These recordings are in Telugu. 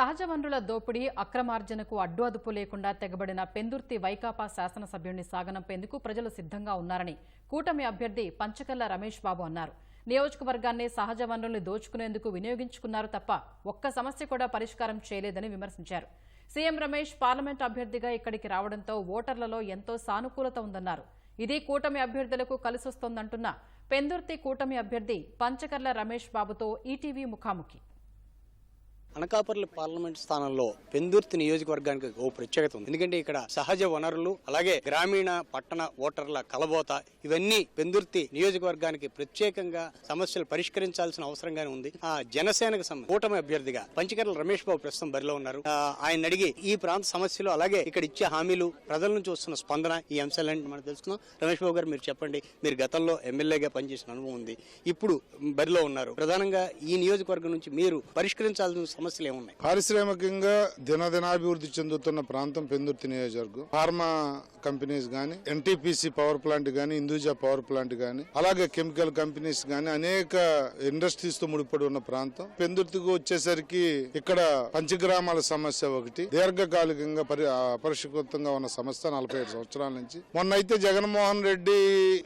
సహజ వనరుల దోపిడీ అక్రమార్జనకు అడ్డు అదుపు లేకుండా తెగబడిన పెందుర్తి వైకాపా శాసనసభ్యుడిని సాగనంపేందుకు ప్రజలు సిద్ధంగా ఉన్నారని కూటమి అభ్యర్థి పంచకల్ల రమేష్ బాబు అన్నారు. నియోజకవర్గాన్ని సహజ వనరుల్ని దోచుకునేందుకు వినియోగించుకున్నారు తప్ప ఒక్క సమస్య కూడా పరిష్కారం చేయలేదని విమర్శించారు. సీఎం రమేష్ పార్లమెంట్ అభ్యర్థిగా ఇక్కడికి రావడంతో ఓటర్లలో ఎంతో సానుకూలత ఉందన్నారు. ఇది కూటమి అభ్యర్థులకు కలిసొస్తోందంటున్న పెందుర్తి కూటమి అభ్యర్థి పంచకర్ల రమేష్ బాబుతో ఈటీవీ ముఖాముఖి. అనకాపల్లి పార్లమెంట్ స్థానంలో పెందుర్తి నియోజకవర్గానికి ఓ ప్రత్యేకత ఉంది. ఎందుకంటే ఇక్కడ సహజ వనరులు అలాగే గ్రామీణ పట్టణ ఓటర్ల కలబోత ఇవన్నీ పెందుర్తి నియోజకవర్గానికి ప్రత్యేకంగా సమస్యలు పరిష్కరించాల్సిన అవసరంగానే ఉంది. ఆ జనసేనకు సంబంధించి కూటమి అభ్యర్థిగా పంచకర్ల రమేష్ బాబు ప్రస్తుతం బరిలో ఉన్నారు. ఆయన అడిగి ఈ ప్రాంత సమస్యలు అలాగే ఇక్కడ ఇచ్చే హామీలు ప్రజల నుంచి వస్తున్న స్పందన ఈ అంశాలన్నీ మనం తెలుసుకుందాం. రమేష్ బాబు గారు మీరు చెప్పండి మీరు గతంలో ఎమ్మెల్యేగా పనిచేసిన అనుభవం ఉంది. ఇప్పుడు బరిలో ఉన్నారు. ప్రధానంగా ఈ నియోజకవర్గం నుంచి మీరు పరిష్కరించాల్సిన సమస్యలు ఏమున్నాయి? పారిశ్రామికంగా దినదినాభివృద్ధి చెందుతున్న ప్రాంతం పెందుర్తి నియోజకవర్గం. ఫార్మా కంపెనీస్ గాని ఎన్టీపీసీ పవర్ ప్లాంట్ గాని ఇందూజా పవర్ ప్లాంట్ గాని అలాగే కెమికల్ కంపెనీస్ గాని అనేక ఇండస్ట్రీస్తో ముడిపడి ఉన్న ప్రాంతం. పెందుర్తికి వచ్చేసరికి ఇక్కడ పంచగ్రామాల సమస్య ఒకటి. దీర్ఘకాలికంగా పరి అపరిష్కృతంగా ఉన్న సమస్య నలభై ఐదు సంవత్సరాల నుంచి. మొన్న అయితే జగన్మోహన్ రెడ్డి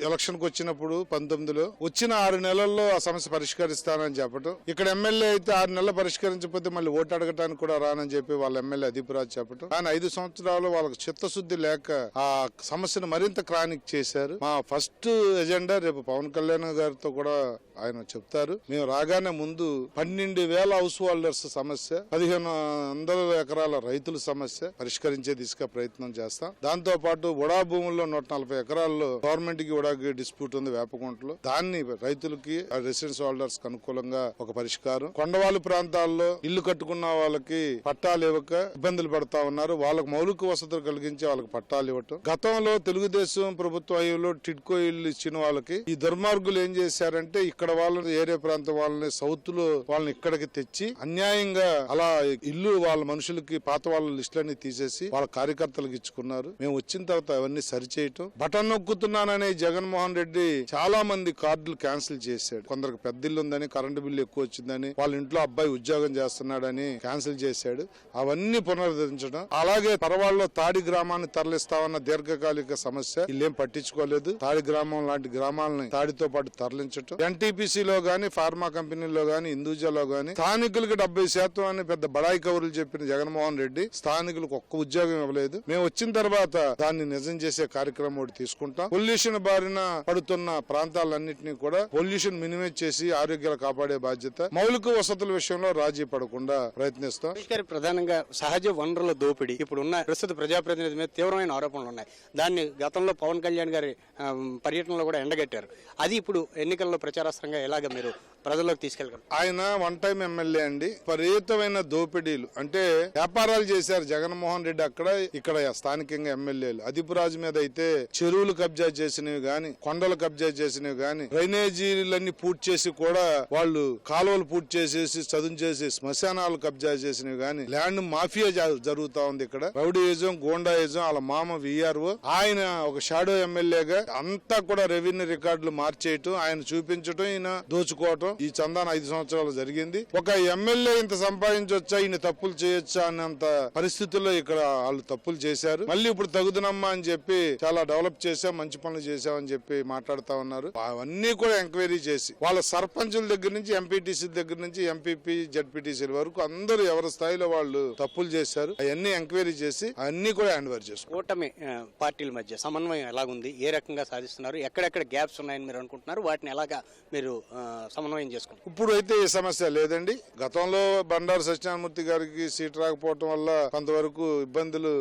ఎలక్షన్కు వచ్చినప్పుడు పంతొమ్మిదిలో వచ్చిన ఆరు నెలల్లో ఆ సమస్య పరిష్కరిస్తానని చెప్పడం ఇక్కడ ఎమ్మెల్యే అయితే ఆరు నెలలు పరిష్కరించకపోతే మళ్ళీ ఓటు అడగటానికి కూడా రానని చెప్పి వాళ్ళ ఎమ్మెల్యే అధిపురాజ్ చెప్పడం కానీ ఐదు సంవత్సరాలు వాళ్ళకి చిత్తశుద్ధి లేక ఆ సమస్యను మరింత క్రానిక్ చేశారు మా ఫస్ట్ ఎజెండా రేపు పవన్ కళ్యాణ్ గారితో కూడా ఆయన చెప్తారు. మేము రాగానే ముందు పన్నెండు వేల హౌస్ హోల్డర్స్ సమస్య పదిహేను వందల ఎకరాల రైతుల సమస్య పరిష్కరించే దిశగా ప్రయత్నం చేస్తాం. దాంతో పాటు ఉడా భూముల్లో నూట నలభై ఎకరాల్లో గవర్నమెంట్కి ఉడాకి డిస్ప్యూట్ ఉంది వేపకుంటలో దాన్ని రైతులకి రెసిడెన్స్ హోల్డర్స్ అనుకూలంగా ఒక పరిష్కారం. కొండవాళ్ళు ప్రాంతాల్లో ఇల్లు కట్టుకున్న వాళ్ళకి పట్టాలు ఇవ్వక ఇబ్బందులు పడతా ఉన్నారు. వాళ్ళకి మౌలిక వసతులు కలిగించి వాళ్ళకి పట్టాలు ఇవ్వటం. గతంలో తెలుగుదేశం ప్రభుత్వ హయాంలో ఎక్కువ ఇల్లు ఇచ్చిన వాళ్ళకి ఈ దుర్మార్గులు ఏం చేశారంటే ఇక్కడ వాళ్ళని ఏరియా ప్రాంతం వాళ్ళని సౌత్లో వాళ్ళని ఇక్కడికి తెచ్చి అన్యాయంగా అలా ఇల్లు వాళ్ళ మనుషులకి పాత వాళ్ళ లిస్టులన్నీ తీసేసి వాళ్ళ కార్యకర్తలకు ఇచ్చుకున్నారు. మేము వచ్చిన తర్వాత అవన్నీ సరిచేయటం. బటన్ నొక్కుతున్నాననే జగన్మోహన్ రెడ్డి చాలా మంది కార్డులు క్యాన్సిల్ చేశాడు. కొందరికి పెద్ద ఇల్లు ఉందని కరెంటు బిల్లు ఎక్కువ వచ్చిందని వాళ్ళ ఇంట్లో అబ్బాయి ఉద్యోగం చేస్తున్నాడని క్యాన్సిల్ చేశాడు. అవన్నీ పునరుద్ధరించడం. అలాగే పరవాళ్ళలో తాడి గ్రామాన్ని తరలిస్తామన్న దీర్ఘకాలిక సమస్య. వీళ్ళేం పట్టించుకోలేదు. తాడి గ్రామం లాంటి గ్రామాలని తాడితో పాటు తరలించటం. ఎన్టీపీసీ లో గాని ఫార్మా కంపెనీలో గాని ఇందూజాలో గాని స్థానికులకి డెబ్బై శాతం అని పెద్ద బడాయి కవులు చెప్పిన జగన్మోహన్ రెడ్డి స్థానికులకు ఒక్క ఉద్యోగం ఇవ్వలేదు. మేము వచ్చిన తర్వాత దాన్ని నిజం చేసే కార్యక్రమం ఒకటి తీసుకుంటాం. పొల్యూషన్ బారిన పడుతున్న ప్రాంతాలన్నింటినీ కూడా పొల్యూషన్ మినిమైజ్ చేసి ఆరోగ్యాలు కాపాడే బాధ్యత. మౌలిక వసతుల విషయంలో రాజీ పడకుండా ప్రయత్నిస్తాం. ప్రధానంగా సహజ వనరుల దోపిడీ. ఇప్పుడున్న ప్రస్తుత ప్రజాప్రతినిధి మీద తీవ్రమైన ఆరోపణలు ఉన్నాయి. దాన్ని గతంలో పవన్ కళ్యాణ్ గారి పర్యటనలో కూడా ఎండగట్టారు. అది ఇప్పుడు ఎన్నికల్లో ప్రచారాస్త్రంగా ఎలాగ మీరు ప్రజల్లోకి తీసుకెళ్ళగలరు ఆయన వన్ టైం ఎమ్మెల్యే అండి. విపరీతమైన దోపిడీలు. అంటే వ్యాపారాలు చేశారు జగన్మోహన్ రెడ్డి అక్కడ ఇక్కడ స్థానికంగా ఎమ్మెల్యేలు అదిపురాజు మీద అయితే చెరువులు కబ్జా చేసినవి గాని కొండలు కబ్జా చేసినవి గాని డ్రైనేజీలన్నీ పూర్తి చేసి కూడా వాళ్ళు కాలువలు పూర్తి చేసేసి చదును చేసి శ్మశానాలు కబ్జా చేసినవి గాని ల్యాండ్ మాఫియా జరుగుతా ఉంది ఇక్కడ. రౌడీయిజం గోండాయిజం వాళ్ళ మామ విఆర్ఓ ఆయన ఒక షాడో ఎమ్మెల్యేగా అంతా కూడా రెవెన్యూ రికార్డులు మార్చేయటం ఆయన చూపించటం ఈయన దోచుకోవటం ఈ చందాన ఐదు సంవత్సరాలు జరిగింది. ఒక ఎమ్మెల్యే ఇంత సంపాదించొచ్చా? ఈయన తప్పులు చేయొచ్చా? అన్నంత పరిస్థితుల్లో ఇక్కడ వాళ్ళు తప్పులు చేశారు. మళ్ళీ ఇప్పుడు తగుదనమ్మా అని చెప్పి చాలా డెవలప్ చేశాం మంచి పనులు చేశామని చెప్పి మాట్లాడుతా ఉన్నారు. అవన్నీ కూడా ఎంక్వైరీ చేసి వాళ్ళ సర్పంచుల దగ్గర నుంచి ఎంపీటీసీ దగ్గర నుంచి ఎంపీపీ జడ్పీటీసీ వరకు అందరూ ఎవరి స్థాయిలో వాళ్ళు తప్పులు చేశారు. అవన్నీ ఎంక్వైరీ చేసి అన్ని కూడా హ్యాండ్ ఓవర్ చేసుకున్నారు కూటమి పార్టీల మధ్య సమన్వయం ఎలాగుంది? ఏ రకంగా సాధిస్తున్నారు? ఎక్కడెక్కడ గ్యాప్స్ ఉన్నాయని మీరు అనుకుంటున్నారు? వాటిని ఎలాగా మీరు సమన్వయం నిర్ణయం చేసుకుంటారు ఇప్పుడు అయితే ఏ సమస్య లేదండి. గతంలో బండారు సత్యనారాయణమూర్తి గారికి సీట్ రాకపోవటం వల్ల కొంతవరకు ఇబ్బందులు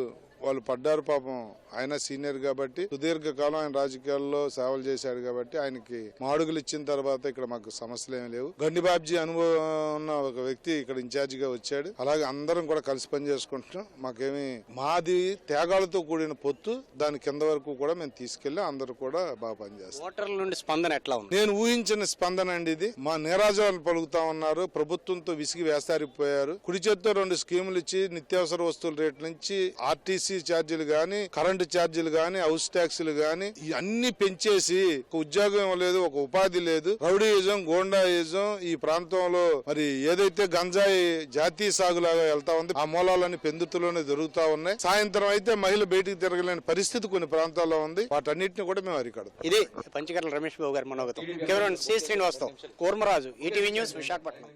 వాళ్ళు పడ్డారు పాపం. ఆయన సీనియర్ కాబట్టి సుదీర్ఘ కాలం ఆయన రాజకీయాల్లో సేవలు చేశాడు కాబట్టి ఆయనకి మాడుగులు ఇచ్చిన తర్వాత ఇక్కడ మాకు సమస్యలు ఏమీ లేవు. గండిబాబ్జీ అనుభవం ఉన్న ఒక వ్యక్తి ఇక్కడ ఇన్ఛార్జ్గా వచ్చాడు. అలాగే అందరం కూడా కలిసి పని చేసుకుంటున్నాం. మాకేమి మాది త్యాగాలతో కూడిన పొత్తు దాని కింద వరకు కూడా మేము తీసుకెళ్ళి అందరూ కూడా బాగా పనిచేస్తాం ఓటర్ల నుండి స్పందన ఎట్లా ఉంది? నేను ఊహించిన స్పందన అండి ఇది. మా నీరాజాలు పలుకుతా ఉన్నారు. ప్రభుత్వంతో విసిగి వేస్తారిపోయారు. కుడి చేత్తో రెండు స్కీములు ఇచ్చి నిత్యావసర వస్తువుల రేట్ల నుంచి ఆర్టీసీ ఈసీ ఛార్జీలు గాని కరెంటు ఛార్జీలు గాని హౌస్ ట్యాక్సీలు గాని ఈ అన్ని పెంచేసి ఒక ఉద్యోగం లేదు ఒక ఉపాధి లేదు. రౌడీయిజం గోండాయిజం ఈ ప్రాంతంలో మరి ఏదైతే గంజాయి జాతీయ సాగులాగా వెళ్తా ఉంది ఆ మూలాలన్నీ పెందుతులోనే దొరుకుతా ఉన్నాయి. సాయంత్రం అయితే మహిళ బయటికి తిరగలేని పరిస్థితి కొన్ని ప్రాంతాల్లో ఉంది. వాటన్నిటిని కూడా మేము అరికడతాం. ఇది పంచకర్ల రమేష్ బాబు గారి మనోగతం. కేవలం శ్రీ శ్రీనివాసరావు కూర్మరాజు ఈటీవీ న్యూస్ విశాఖపట్నం.